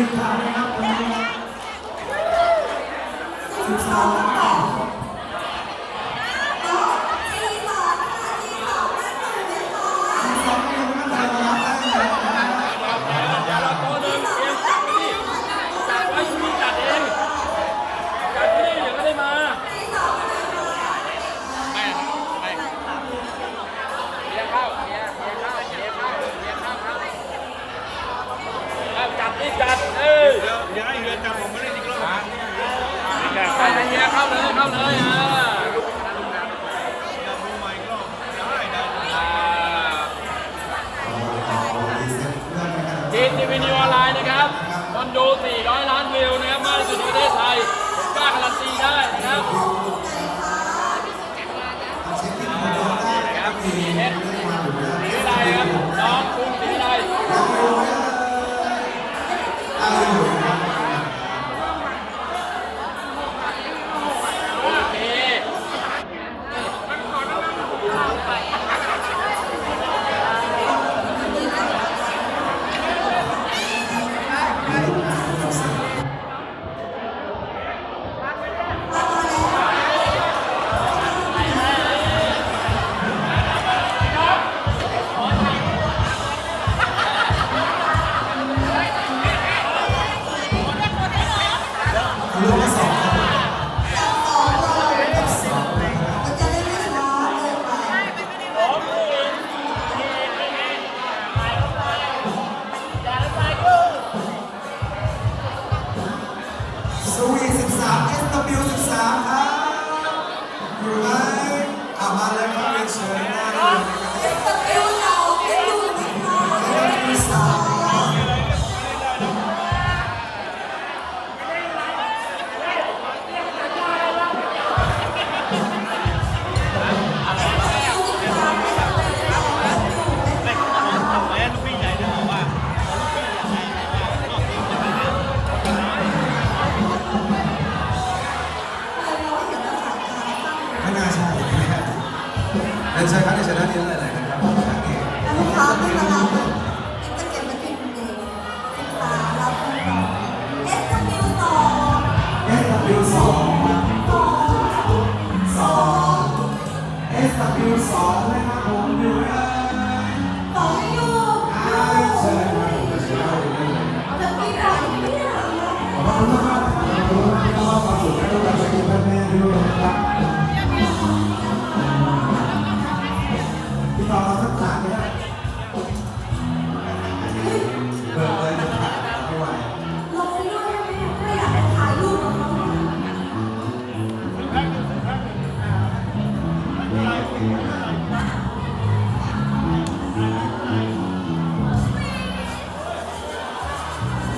สิบถาดนะครับ อินดิวิเนียลไลน์นะครับคนดู400 ล้านวิวนะครับมากที่สุดในประเทศไทยผมกล้าการันตีได้นะครับ Não, ไม่น่าใช่นะครับเดินเชิญคับในชนะนี้อะไรนะครับผม แล้ก่มรับ ค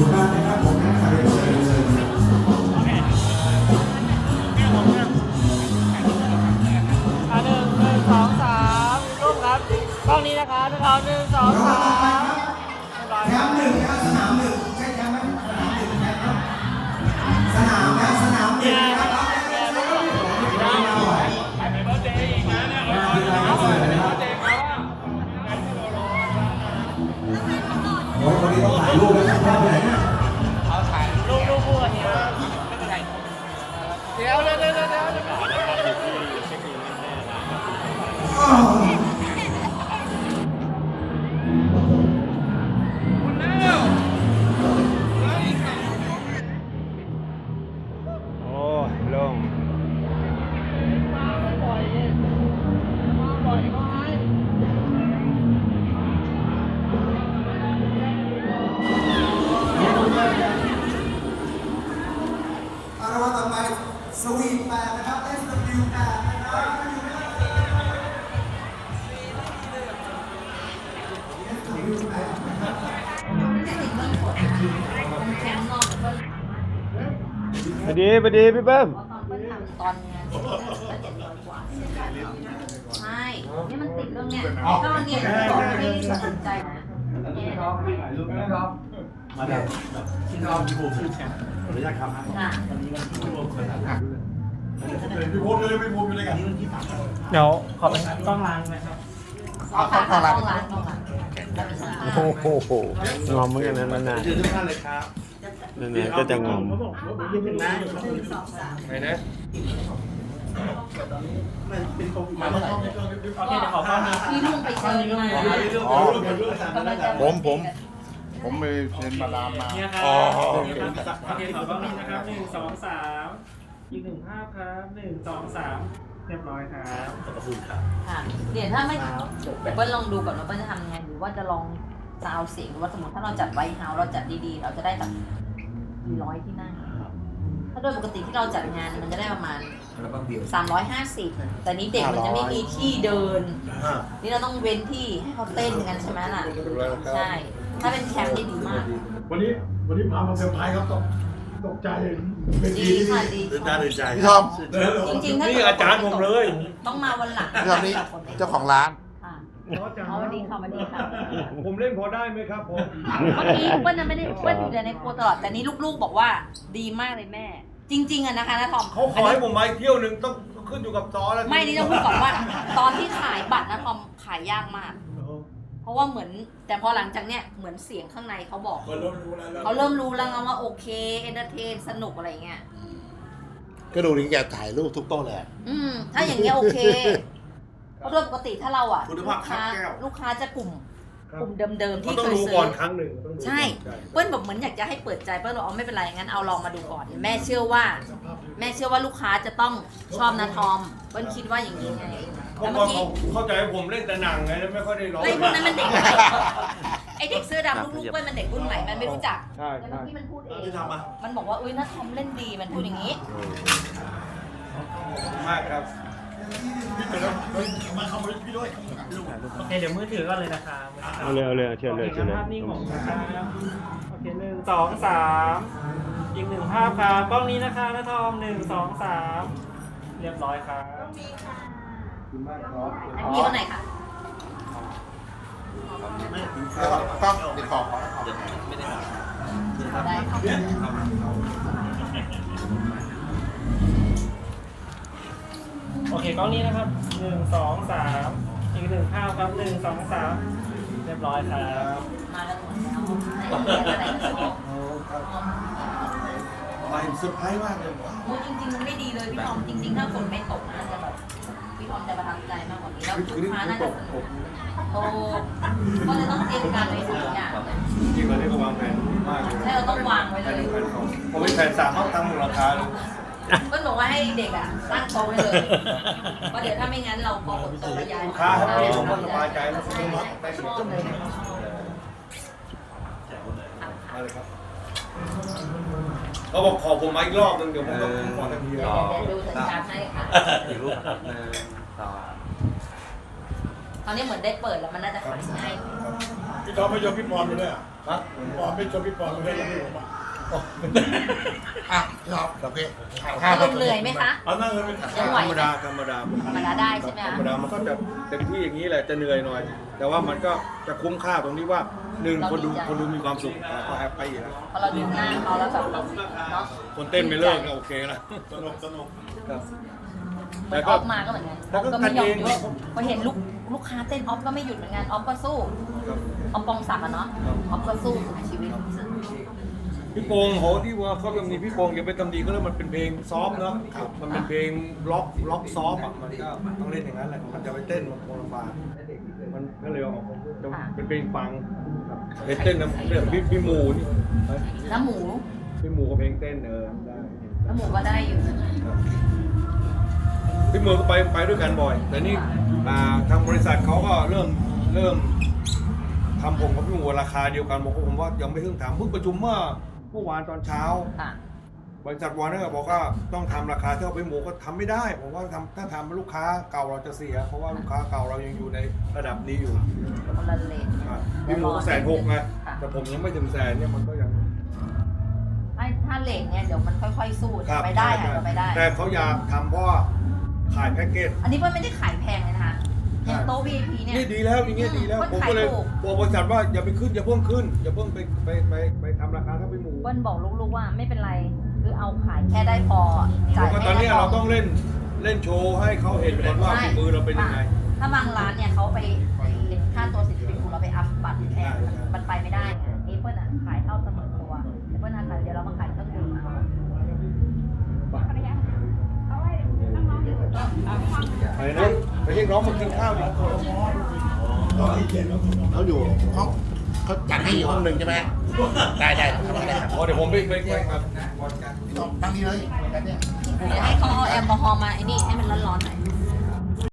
ุณบ้านนะครับผมนะครับเชิญเชิญอะหนึ่งหนึ่งสองสามรูปครับกองนี้นะคะทุกหนึ่งสองสามยับหนึ่งสนามหนึ่งใช่แคมไหมสนามหนึ่งนะครับสนามนสนามหน SW แปดนะครับอยู่นะครับ SW แปดนะครับแคมป์นอกก็ไปดีไปดีพี่เบิ้มตอนเพิ่งทำตอนงานเจ็ดร้อยกว่าใช่นี่มันติดเรื่องเนี้ยก็เนี่ยบอกไม่ได้ตัดสินใจนะเนี่ยมาเดี๋ยวที่นอนพี่ภูมิชื่อแชมป์ขออนุญาตครับค่ะพี่ภูมิ เลยพี่ภูมิอยู่เลยกันเดี๋ยวขอเป็นกล้องล้างนะครับเอาค่ะต้องร้านต้องร้านต้องร้านโอ้โหงอมเหมือนกันนะนานยืนทุกท่านเลยครับๆนานๆก็จะงอมหนึ่งสองสามไหนนะมาเมื่อไหร่โอเคเดี๋ยวขอกล้องนี้พี่ลุงไปเจอมาอ๋อผมผมผมไปเซ็นมาดามมาเนี่ยครับอ๋อโอเคครับโอเคขอกล้องนี้นะครับหนึ่งสองสาม อีกหนึ่งภาพครับหนึ่งสองสามเรียบร้อยครับค่ะเดี๋ยวถ้าไม่เปิ้ลลองดูก่อนว่าเปิ้ลจะทำยังไงหรือว่าจะลองซาวเสียงหรือว่าสมมติถ้าเราจัดไว้เฮาเราจัดดีๆ เราจะได้แบบมีร้อยที่นั่งถ้าโดยปกติที่เราจัดงานมันจะได้ประมาณ350 แต่นี้เด็กมันจะไม่มีที่เดินนี่เราต้องเว้นที่ให้เขาเต้นกันใช่ไหมล่ะ ใช่ ถ้าเป็นแคมป์นี่ดีมาก วันนี้วันนี้พามาเซอร์ไพรส์ครับตก ตกใจเป็นดีทีที่ค่ะดีตื่นตาตื่นใจพี่ทอม จริงๆถ้านี่เกิดอาจารย์ผมเลย ต้องมาวันหลังพี่ทอมนี่เจ้าของร้าน ค่ะเอาวันนี้ค่ะวันนี้ค่ะผมเล่นพอได้ไหมครับผม เมื่อกี้เปิ้ลน่ะไม่ได้เปิ้ลอยู่แต่ในครัวตลอดแต่นี้ลูกๆบอกว่าดีมากเลยแม่ จริง ๆอะนะคะนะทอมเขาขอให้ผมมาอีกเที่ยวหนึ่งต้องขึ้นอยู่กับซอแล้ว ไม่นี่ต้องพูดก่อนว่า ตอนที่ขายบัตรนะทอมขายยากมากเพ ราะว่าเหมือนแต่พอหลังจากเนี้ยเหมือนเสียงข้างในเขาบอกเขาเริ่มรู้แล้วเขาเริ่มรู้แล้วไงว่าโอเคเอนเตอร์เทนสนุกอะไรเงี้ยก็ดูนี่แกถ่ายรูปทุกโต๊ะเลยอืมถ้าอย่างเงี้ยโอเคเพราะโดยปกติถ้าเราอะคุณลูภาพกคัดค้าแก้วลูกค้าจะกลุ่มกลุ่มเดิมๆเขาที่ต้องเคยรู้ซื้ก่อนอครั้งหนึ่งต้องรู้ใช่เปิ้ลบอกเหมือนอยากจะให้เปิดใจเปิ้ลบอกเอาไม่เป็นไรงั้นเอาลองมาดูก่อน แม่เชื่อว่า แม่เชื่อว่าลูกค้าจะต้องชอบนะทอม เปิ้ลคิดว่าอย่างนี้ไง เขาแล้วบเมื่ออกกี้เขาเข้าใจว่าผมเล่นแต่หนังไงแล้วไม่ค่อยได้ร้อง ไอ้พวกนั้นมันเด็กใหม่ไอ้เด็กเสื้อดำลูกๆเปิ้ลมันเด็กรุ่นใหม่มันไม่รู้จักใช่แล้วใช่เมื่อกี้มันพูดเอง ที่ทำมามันบอกว่าอุ้ยนะทอมเล่นดีมันพูดอย่างนี้ มากครับพี่เต๋อมาขโมยพี่ด้วยโอเคเดี๋ยวมือถือก่อนเลยนะครับเอาเลยเอาเลยเชิญเลยโอเคเชิญเลย ภาพนิ่งของนะครับโอเคหนึ่งสองสามอีกหนึ่งภาพครับกล้องนี้นะคะนะทอมหนึ่งสองสามเรียบร้อยครับ อันนี้คนไหนคะต้องเด็กของได้ค่ะโอเคกล้องนี้นะครับหนึ่งสองสามอีกหนึ่งภาพครับหนึ่งสองสามเรียบร้อยครับ มากันหมดแล้วไหนอะไรก็ชอบมาเซอร์ไพรส์มากเลยโอ้ยจริงๆมันไม่ดีเลยพี่ทอมจริงๆ ถ้าฝนไม่ตกนะ จะแบบพี่ทอมจะประทับใจมากกว่านี้แล้วลูกค้าน่าจะสนุกโอ้ก็จะต้องเตรียมการไว้สองอย่างจริงๆเราได้ก็วางแผนมากเลยให้เราต้องวางไว้เลยแผนของผมเป็นแผนสามเขาทำมูลค่าเลยเพื่อนบอกว่าให้เด็กอะตั้งโต๊ะไว้เลยเพราะเดี๋ยวถ้าไม่งั้นเราพอฝนตกระยายลูกค้าเขาเองเขาก็สบายใจแล้วเขาก็รับได้ชสุดอบเลยมาเลยครับเขาบอกขอผมมาอีกรอบนึงเดี๋ยวผมต้องขอทันทีเลยเดี๋ยวดูสัญญาณให้ค่ะ อีกรูปครับหนึ่งสองตอนนี้เหมือนได้เปิดแล้วมันน่าจะขายง่ายพี่ท็อปไม่ชมพี่ปอนไปด้วยอะฮะปอนไม่ชมพี่ปอนไปด้วยแล้วผมอะอะพี่ทอมโอเคลงเหนื่อยไหมคะเอานั่งเลยเป็นยังไหวธรรมดาธรรมดาธรรมดาได้ใช่ไหมธรคะรมดามันก็จะเต็มที่อย่างนี้แหละจะเหนื่อยหน่อย แต่ว่ามันก็จะคุ้มค่าตรงที่ว่าหนึ่งคนดูคนดูมีความสุขเราก็แฮปปี้แล้วพอเราดูหน้าเขาแล้วแบบเนาะคนเต้นไม่เลิกก็โอเคแล้วสนุกสนุกครับ เหมือนออฟมาก็เหมือนกันอแล้อวฟก็ก็ไม่ยอมกันเองหยุดพอเห็นลูกลูกค้าเต้นออฟก็ไม่หยุดเหมือนกันออฟก็สู้ครับออฟปองศักดิ์อะเนาะครับออฟก็สู้สุดชีวิตพี่โปงโหที่ว่าเขาจะมีพี่โปงอย่าไปตำดีก็แล้วมันเป็นเพลงซอฟต์เนาะมันเป็นเพลงล็อกล็อกซอฟต์อะมันก็ต้องเล่นอย่างนั้นแหละมันจะไปเต้นมันคงลำบากมันก็เลยเอาจะเป็นเพลงฟังเพลงเต้นนะเรื่องพี่พี่หมูนี่แล้วหมูพี่หมูกับเพลงเต้นเออได้แล้วหมูก็ได้อยู่ พี่หมูก็ไปไปด้วยกันบ่อย แต่นี่อ่าทางบริษัทเขาก็เริ่มเริ่มทำผมกับพี่หมูราคาเดียวกันบอกว่าผมว่ายังไม่เพิ่งถามเพิ่งประชุมเมื่อเมื่อวานตอนเช้า ค่ะ บริษัทวอร์เนอร์บอกว่าต้องทำราคาเท่าไปหมูก็ทำไม่ได้ ผมว่าทำถ้าทำลูกค้าเก่าเราจะเสีย เพราะว่าลูกค้าเก่าเรายังอยู่ในระดับนี้อยู่คนละเลน อะพี่หมูก็แสนหกไงแต่ผมยังไม่ถึงแสนเนี่ยมันก็ยังถ้าถ้าเลนเนี่ยเดี๋ยวมันค่อยๆสู้ครับไปได้ใช่อะจะไปได้ แต่เขาอยากทำเพราะว่า ขายแพ็กเกจ อันนี้เปิ้ลไม่ได้ขายแพงเลยนะคะอย่างโต๊ะ VIP เนี่ย นี่ดีแล้วอย่างเงี้ยดีแล้วมันผมขายก็เลยถูกบอกบริษัทว่าอย่าไปขึ้นอย่าเพิ่งขึ้นอย่าเพิ่งไปไปไปไปทำราคาเท่าไปหมูเปิ้ลบอกลูกๆว่าไม่เป็นไรคือเอาขายแค่ได้พอเพจ่ายราะว่าให้ตอนเนี้ยได้พเราต้องเล่นเล่นโชว์ให้เขาเห็นก่อนว่าฝีมือเราเป็นยังไง ถ้าบางร้านเนี่ยเขาไปค่าตัวสิทธิ์ปิดเราไปอัพบัตรแพงมันมันไปไม่ได้ ไปนะไปเรียกน้องมากินข้าวดิเขาอยู่ห้องเขาจัดให้อีกห้องหนึ่งใช่ไหมได้ได้ทำได้ครับอ๋อเดี๋ยวผมไปไปไปครับนั่งนี่เลยแบบเนี้ยเดี๋ยวให้เขาเอาแอลกอฮอล์มาไอ้นี่ให้มันร้อนๆหน่อย